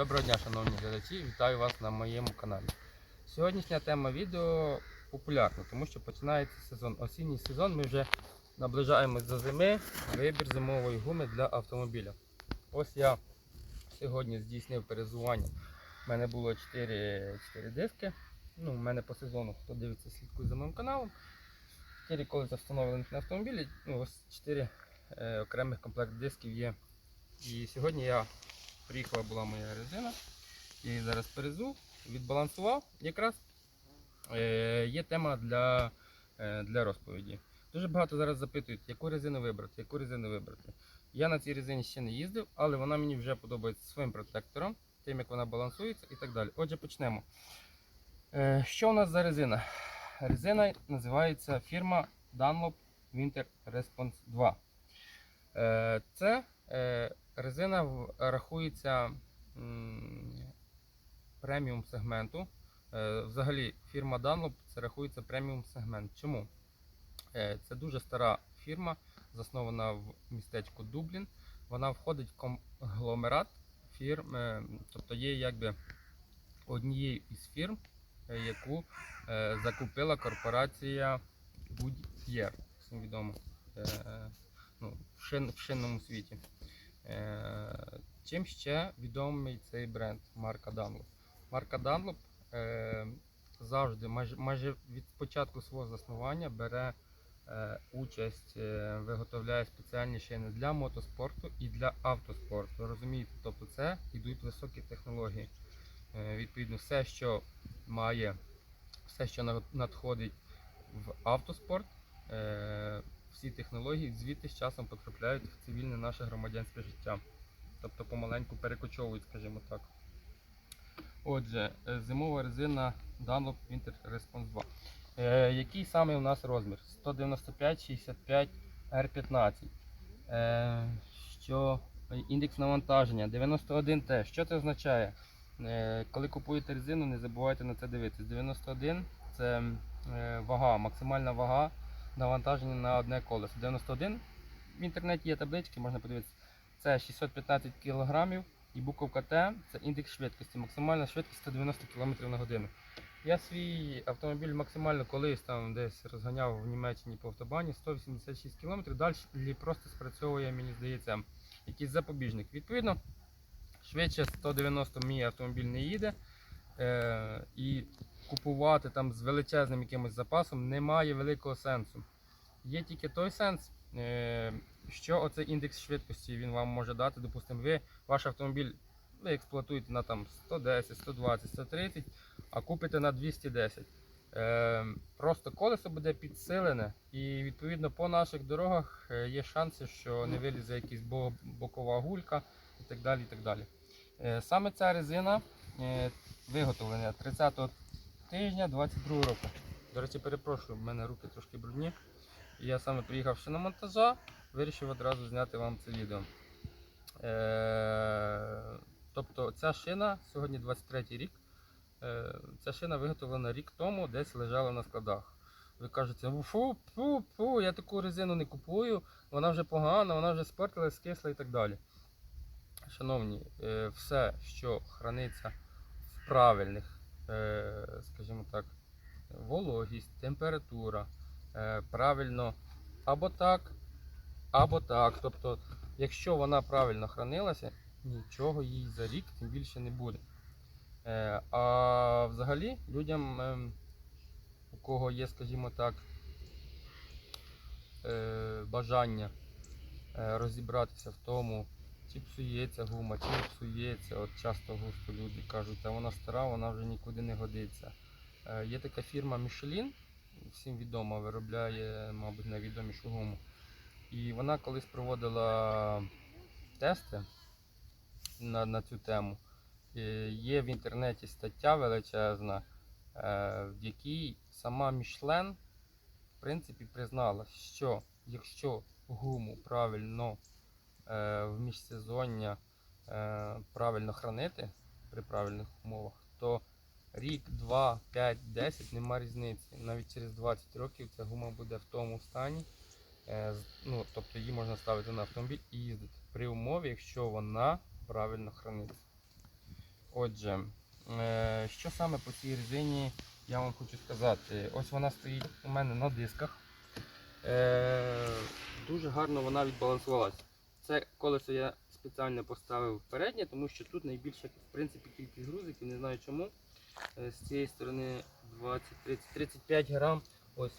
Доброго дня, шановні глядачі, вітаю вас на моєму каналі. Сьогоднішня тема відео популярна, тому що починається сезон. Осінній сезон. Ми вже наближаємось до зими. Вибір зимової гуми для автомобіля. Ось я сьогодні здійснив перезування. У мене було 4, 4 диски. Ну, у мене по сезону, хто дивиться, слідкує за моїм каналом. 4 колеса встановлених на автомобілі. Ну, ось 4 е, окремих комплект дисків є. І сьогодні я приїхала була моя резина. Я її зараз перезув, відбалансував. Якраз е, є тема для, е, для розповіді. Дуже багато зараз запитують, яку резину вибрати, яку резину вибрати. Я на цій резині ще не їздив, але вона мені вже подобається своїм протектором, тим як вона балансується і так далі. Отже, почнемо. Е, що у нас за резина? Резина називається фірма Dunlop Winter Response 2. Е, Це е, резина рахується преміум сегменту. Е, Взагалі, фірма Dunlop це рахується преміум сегмент. Чому? Е, Це дуже стара фірма, заснована в містечку Дублін. Вона входить в конгломерат фірм, е, тобто є якби однією із фірм, яку закупила корпорація Goodyear, всім відомо ну, в шинному світі. Е, Чим ще відомий цей бренд марка Dunlop? Марка Dunlop е, завжди, майже, майже від початку свого заснування бере е, участь, виготовляє спеціальні шини для мотоспорту і для автоспорту. Розумієте, тобто це йдуть високі технології. Відповідно, все, що має, все, що надходить в автоспорт, всі технології звідти з часом потрапляють в цивільне наше громадянське життя. Тобто помаленьку перекочовують, скажімо так. Отже, е, зимова резина Dunlop Winter Response 2. Е, який саме у нас розмір? 195 65 R15. Е, що індекс навантаження 91Т. Що це означає? Е, коли купуєте резину, не забувайте на це дивитися. 91 це е, вага, максимальна вага навантаження на одне колесо. 91 в інтернеті є таблички, можна подивитися. Це 615 кг і буковка Т це індекс швидкості. Максимальна швидкість 190 км на годину. Я свій автомобіль максимально колись там десь розганяв в Німеччині по автобані 186 км. Далі просто спрацьовує, мені здається, якийсь запобіжник. Відповідно, швидше 190 мій автомобіль не їде. Е, і купувати там з величезним якимось запасом немає великого сенсу. Є тільки той сенс, е, що оцей індекс швидкості він вам може дати. Допустимо, ви ваш автомобіль ви експлуатуєте на там 110, 120, 130, а купите на 210. Е, просто колесо буде підсилене, і відповідно по наших дорогах е, є шанси, що не вилізе якась бокова гулька і так далі. І так далі. Саме ця резина виготовлена 30 тижня 22 року. До речі, перепрошую, в мене руки трошки брудні. Я саме приїхавши на монтажа, вирішив одразу зняти вам це відео. Е, тобто ця шина сьогодні 23 рік. Е, ця шина виготовлена рік тому, десь лежала на складах. Ви кажете, «Ну, фу, фу, фу, я таку резину не купую, вона вже погана, вона вже спортилась, скисла і так далі. Шановні, е, все, що храниться в правильних, скажімо так, вологість, температура, е, правильно або так, або так. Тобто, якщо вона правильно хранилася, нічого їй за рік тим більше не буде. Е, А взагалі людям, у кого є, скажімо так, е, бажання е, розібратися в тому, чи псується гума, чи не псується. От часто густо люди кажуть, а вона стара, вона вже нікуди не годиться. Е, Є така фірма Michelin, всім відома, виробляє, мабуть, найвідомішу гуму. І вона колись проводила тести на, на цю тему. Е, Є в інтернеті стаття величезна, е, в якій сама Мішлен в принципі признала, що якщо гуму правильно в міжсезоння е, правильно хранити при правильних умовах, то рік, 2, 5, 10 нема різниці. Навіть через 20 років ця гума буде в тому стані. е, Ну, тобто її можна ставити на автомобіль і їздити при умові, якщо вона правильно храниться. Отже, е, що саме по цій резині я вам хочу сказати. Ось вона стоїть у мене на дисках. Е, дуже гарно вона відбалансувалася. Це колесо я спеціально поставив переднє, тому що тут найбільша в принципі, кількість грузиків, не знаю чому. Е, з цієї сторони 20, 30, 35 грам. Ось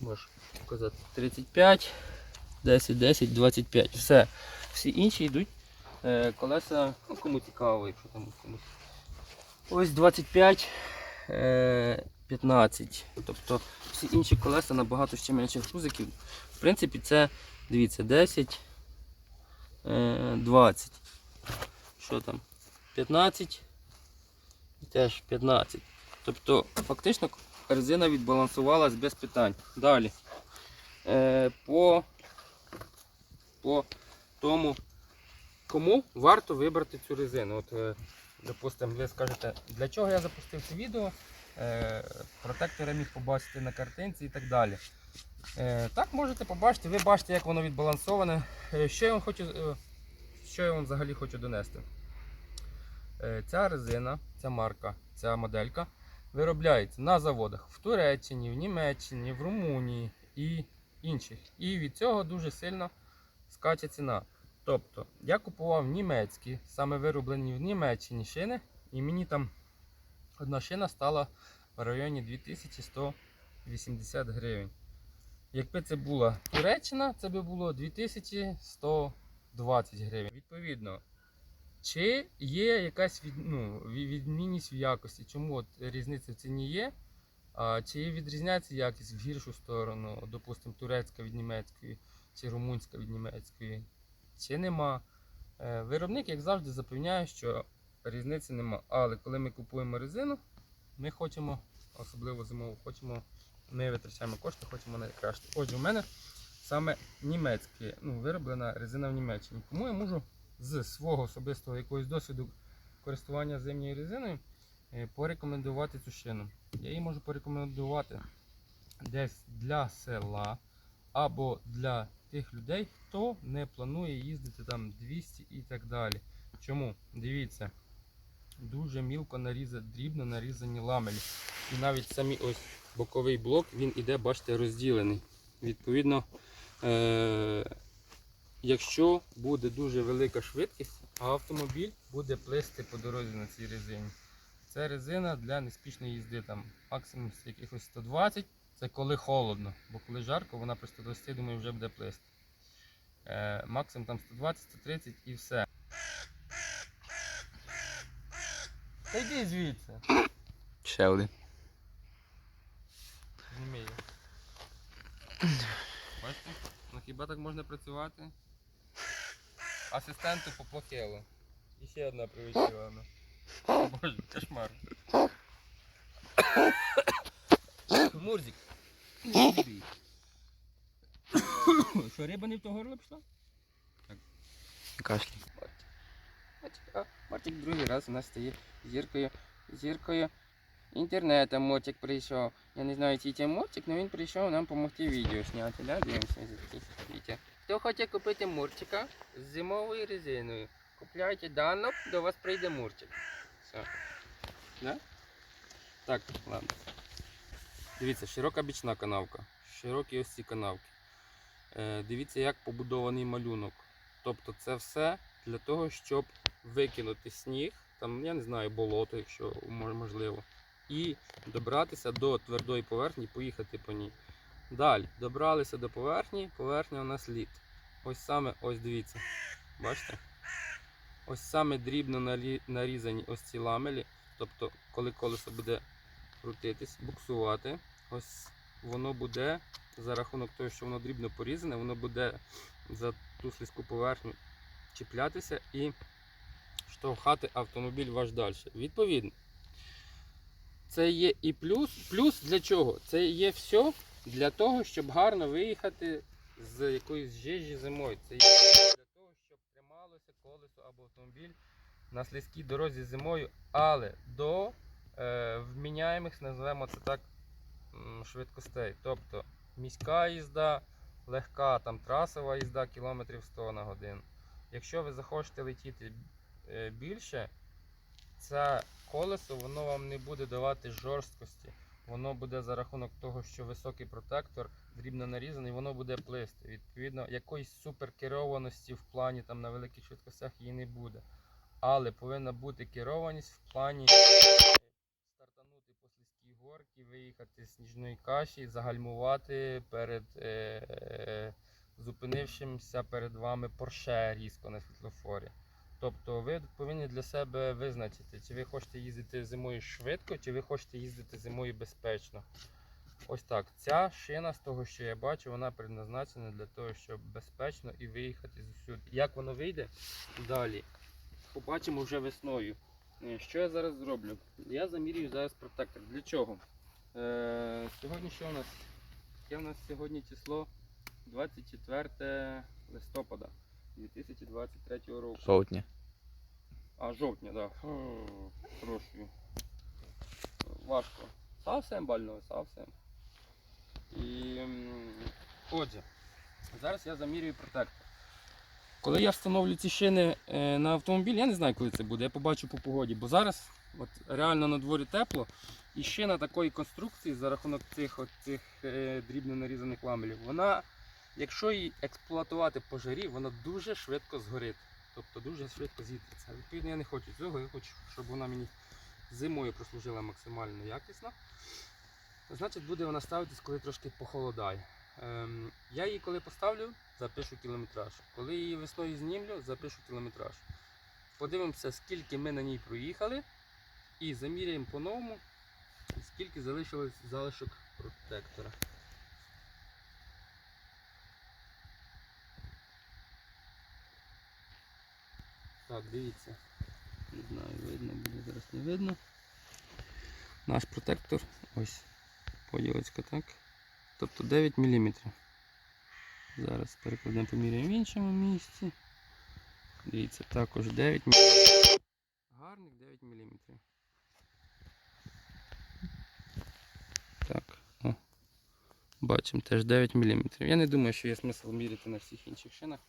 можеш показати. 35, 10, 10, 25. Все. Всі інші йдуть е, колеса, ну кому цікаво, якщо там комусь. Ось 25, е, 15. Тобто всі інші колеса набагато ще менших грузиків. В принципі, це, дивіться, 10, е, 20. Що там? 15 і теж 15. Тобто, фактично резина відбалансувалась без питань. Далі. Е, по, по тому, кому варто вибрати цю резину. От, е, допустимо, ви скажете, для чого я запустив це відео. Е, протектор міг побачити на картинці і так далі. Е, так можете побачити, ви бачите, як воно відбалансоване. Е, що я вам хочу, е, що я вам взагалі хочу донести. Ця резина, ця марка, ця моделька виробляється на заводах в Туреччині, в Німеччині, в Румунії і інших. І від цього дуже сильно скаче ціна. Тобто я купував німецькі, саме вироблені в Німеччині шини, і мені там одна шина стала в районі 2180 гривень. Якби це була Туреччина, це би було 2120 гривень. Відповідно, чи є якась від, ну, відмінність в якості? Чому от різниця в ціні є? А, чи відрізняється якість в гіршу сторону, допустимо, турецька від німецької, чи румунська від німецької, чи нема? Е, Виробник, як завжди, запевняє, що різниці нема. Але коли ми купуємо резину, ми хочемо, особливо зимову, хочемо, ми витрачаємо кошти, хочемо найкраще. Отже, у мене саме німецьке, ну, вироблена резина в Німеччині. Тому я можу з свого особистого якогось досвіду користування зимньою резиною е, порекомендувати цю шину. Я її можу порекомендувати десь для села або для тих людей, хто не планує їздити там 200 і так далі. Чому? Дивіться, дуже мілко нарізані, дрібно нарізані ламелі. І навіть самі ось боковий блок, він іде, бачите, розділений. Відповідно, е- якщо буде дуже велика швидкість, а автомобіль буде плисти по дорозі на цій резині. Це резина для неспішної їзди, там максимум якихось 120, це коли холодно, бо коли жарко, вона при 120, думаю, вже буде плисти. Е, максимум там 120, 130 і все. Та йди звідси. Ще один. Її. Бачите? Ну хіба так можна працювати? Асистенту поплохело. І ще одна прилетіла. Боже, кошмар. Мурзик. Що, риба не в то горло пішла? Кашлі. Мартик другий раз у нас стає зіркою, зіркою інтернету. Мотик прийшов. Я не знаю, чи це Мотик, але він прийшов нам допомогти відео зняти. Да? Дивимося. Хто хоче купити мурчика з зимовою резиною, купляйте данок, до вас прийде мурчик. Все. Да? Так, ладно. Дивіться, широка бічна канавка. Широкі ось ці канавки. Е, дивіться, як побудований малюнок. Тобто це все для того, щоб викинути сніг, там, я не знаю, болото, якщо можливо, і добратися до твердої поверхні, поїхати по ній. Далі, добралися до поверхні, поверхня у нас лід. Ось саме, ось дивіться. Бачите? Ось саме дрібно нарізані ось ці ламелі. Тобто, коли колесо буде крутитись, буксувати, ось воно буде за рахунок того, що воно дрібно порізане, воно буде за ту слизьку поверхню чіплятися і штовхати автомобіль ваш далі. Відповідно, це є і плюс. Плюс для чого? Це є все для того, щоб гарно виїхати з якоїсь жижі зимою. Це є для того, щоб трималося колесо або автомобіль на слизькій дорозі зимою, але до е, вміняємих, називаємо це так, швидкостей. Тобто міська їзда, легка там трасова їзда кілометрів 100 на годину. Якщо ви захочете летіти е, більше, це колесо воно вам не буде давати жорсткості. Воно буде за рахунок того, що високий протектор дрібно нарізаний, воно буде плисти. Відповідно, якоїсь суперкерованості в плані там на великих швидкостях її не буде. Але повинна бути керованість в плані стартанути по слизькій горці, виїхати з сніжної каші, загальмувати перед е, е, зупинившимся перед вами Порше різко на світлофорі. Тобто ви повинні для себе визначити, чи ви хочете їздити зимою швидко, чи ви хочете їздити зимою безпечно. Ось так. Ця шина, з того, що я бачу, вона предназначена для того, щоб безпечно і виїхати звсюди. Як воно вийде далі? Побачимо вже весною. Е, Що я зараз зроблю? Я замірюю зараз протектор. Для чого? Е, сьогодні що у нас? Яке у нас сьогодні число 24 листопада 2023 року. Жовтня. А, жовтня, так. Да. Прошу. Важко. Совсем больно, совсем. І, отже, зараз я замірюю протектор. Коли я встановлю ці шини е, на автомобіль, я не знаю, коли це буде, я побачу по погоді, бо зараз от, реально на дворі тепло, і шина такої конструкції за рахунок цих, от, цих е, дрібно нарізаних ламелів, вона, якщо її експлуатувати по жарі, вона дуже швидко згорить. Тобто дуже швидко зітриться. Відповідно, я не хочу цього, я хочу, щоб вона мені зимою прослужила максимально якісно. Значить, буде вона ставитись, коли трошки похолодає. Ем, я її коли поставлю, запишу кілометраж. Коли її весною знімлю, запишу кілометраж. Подивимося, скільки ми на ній проїхали, і заміряємо по-новому, скільки залишилось залишок протектора. Так, дивіться. Не знаю, видно буде, зараз не видно. Наш протектор, ось поділочка, так? Тобто 9 мм. Зараз перекладемо поміряємо в іншому місці. Дивіться, також 9 мм. Гарних 9 мм. Так, о. Бачимо теж 9 мм. Я не думаю, що є смисл міряти на всіх інших шинах.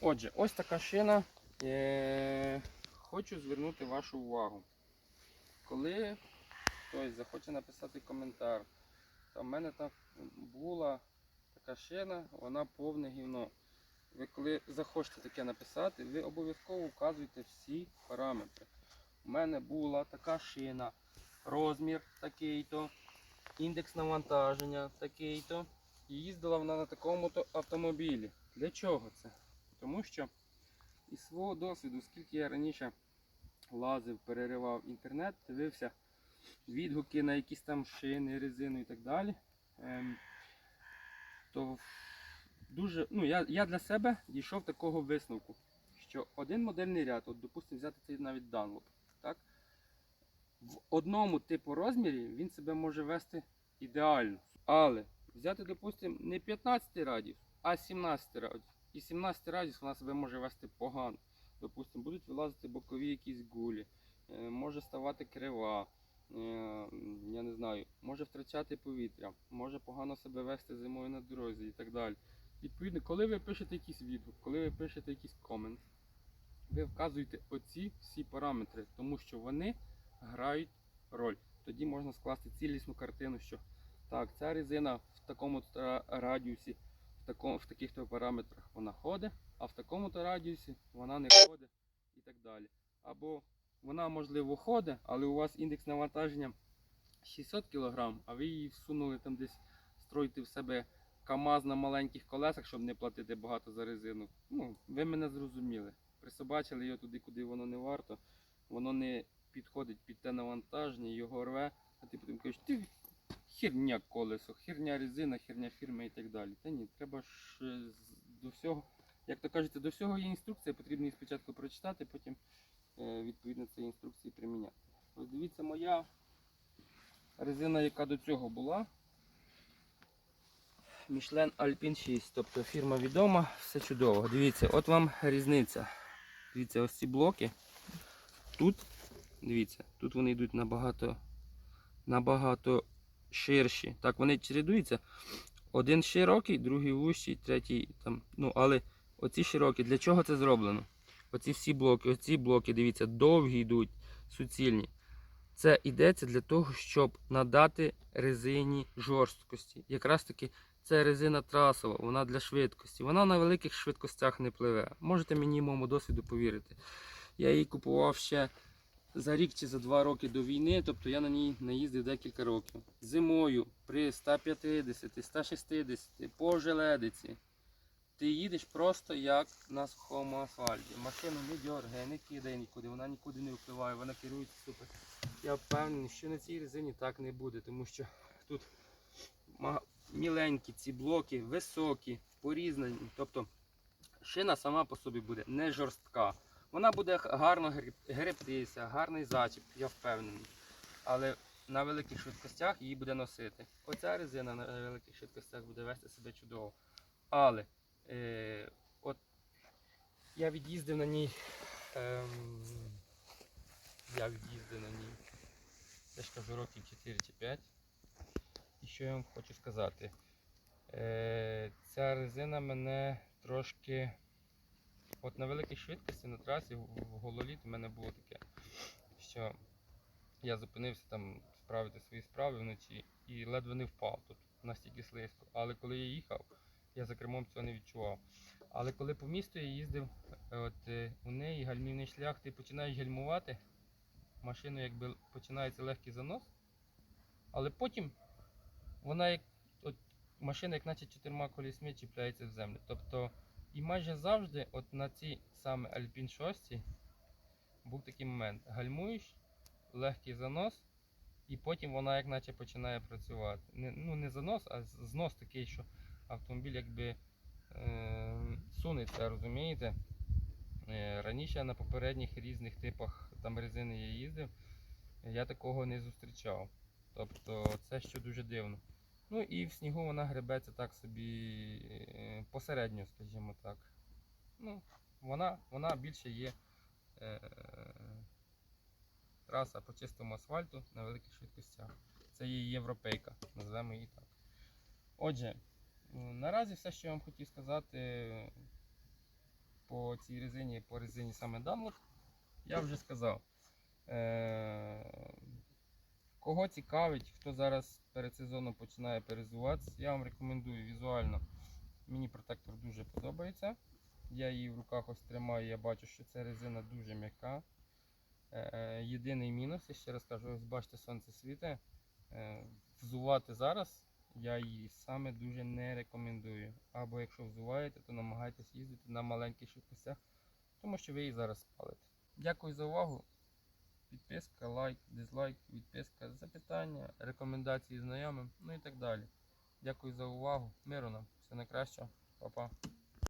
Отже, ось така шина. Е, Хочу звернути вашу увагу. Коли хтось захоче написати коментар, то в мене там була така шина, вона повне гівно. Ви коли захочете таке написати, ви обов'язково вказуєте всі параметри. У мене була така шина, розмір такий-то, індекс навантаження такий-то. І їздила вона на такому-то автомобілі. Для чого це? Тому що із свого досвіду, скільки я раніше лазив, переривав інтернет, дивився відгуки на якісь там шини, резину і так далі, ем, то дуже, ну, я, я для себе дійшов такого висновку, що один модельний ряд, от, допустимо, взяти цей навіть Dunlop, так? в одному типу розмірі він себе може вести ідеально. Але взяти, допустимо, не 15 радіус, а 17 радіус. І 17 радіус вона себе може вести погано. Допустимо, будуть вилазити бокові якісь гулі, е, може ставати крива, е, я не знаю, може втрачати повітря, може погано себе вести зимою на дорозі і так далі. Відповідно, коли ви пишете якийсь відгук, коли ви пишете якийсь комент, ви вказуєте оці всі параметри, тому що вони грають роль. Тоді можна скласти цілісну картину, що так, ця резина в такому радіусі в таких-то параметрах вона ходить, а в такому-то радіусі вона не ходить і так далі. Або вона можливо ходить, але у вас індекс навантаження 600 кг, а ви її всунули там десь строїти в себе КАМАЗ на маленьких колесах, щоб не платити багато за резину. Ну, ви мене зрозуміли. Присобачили його туди, куди воно не варто, воно не підходить під те навантаження, його рве, а ти потім кажеш, ти херня колесо, херня резина, херня фірма і так далі. Та ні, треба ж е, до всього, як то кажете, до всього є інструкція, потрібно її спочатку прочитати, потім е, відповідно цієї інструкції приміняти. Ось дивіться, моя резина, яка до цього була. Michelin Alpine 6, тобто фірма відома, все чудово. Дивіться, от вам різниця. Дивіться, ось ці блоки. Тут, дивіться, тут вони йдуть набагато, набагато ширші. Так, вони чередуються. Один широкий, другий вущий, третій там. Ну, але оці широкі. Для чого це зроблено? Оці всі блоки, оці блоки, дивіться, довгі йдуть, суцільні. Це йдеться для того, щоб надати резині жорсткості. Якраз таки це резина трасова, вона для швидкості. Вона на великих швидкостях не пливе. Можете мені моєму досвіду повірити. Я її купував ще за рік чи за два роки до війни, тобто я на ній наїздив декілька років. Зимою при 150, 160 по желедиці. Ти їдеш просто як на сухому асфальті. Машину не дергає, не кидає нікуди, вона нікуди не впливає, вона керується супер. Я впевнений, що на цій резині так не буде, тому що тут міленькі ці блоки, високі, порізнані. Тобто шина сама по собі буде не жорстка. Вона буде гарно гребтися, гарний зачіп, я впевнений. Але на великих швидкостях її буде носити. Оця резина на великих швидкостях буде вести себе чудово. Але е, от я від'їздив на ній. Ем, я від'їздив на ній. Я ж кажу років 4 чи 5. І що я вам хочу сказати? Е, ця резина мене трошки. От на великій швидкості на трасі в в гололіт у мене було таке, що я зупинився там справити свої справи вночі і ледве не впав тут настільки слизько. Але коли я їхав, я за кермом цього не відчував. Але коли по місту я їздив, от е, у неї гальмівний шлях, ти починаєш гальмувати, машину якби починається легкий занос, але потім вона як от, машина, як наче чотирма колісьми чіпляється в землю. Тобто, і майже завжди, от на цій саме Alpine 6 був такий момент. Гальмуєш, легкий занос, і потім вона як наче починає працювати. Не, ну не занос, а знос такий, що автомобіль якби е, сунеться, розумієте? Е, Раніше на попередніх різних типах там резини я їздив, я такого не зустрічав. Тобто це що дуже дивно. Ну і в снігу вона гребеться так собі е, посередньо, скажімо так. Ну, вона, вона більше є е, траса по чистому асфальту на великих швидкостях. Це є європейка, назвемо її так. Отже, наразі все, що я вам хотів сказати по цій резині, по резині саме Dunlop, я вже сказав. Е, Кого цікавить, хто зараз перед сезоном починає перезуватися, я вам рекомендую візуально. Мені протектор дуже подобається. Я її в руках ось тримаю, я бачу, що ця резина дуже м'яка. Е, е, Єдиний мінус, я ще раз кажу, ось бачите, сонце світе. Взувати зараз я її саме дуже не рекомендую. Або якщо взуваєте, то намагайтесь їздити на маленьких швидкостях, тому що ви її зараз спалите. Дякую за увагу. Підписка, лайк, дизлайк, відписка, запитання, рекомендації знайомим, ну і так далі. Дякую за увагу. Миру нам. Все найкраще. Па-па.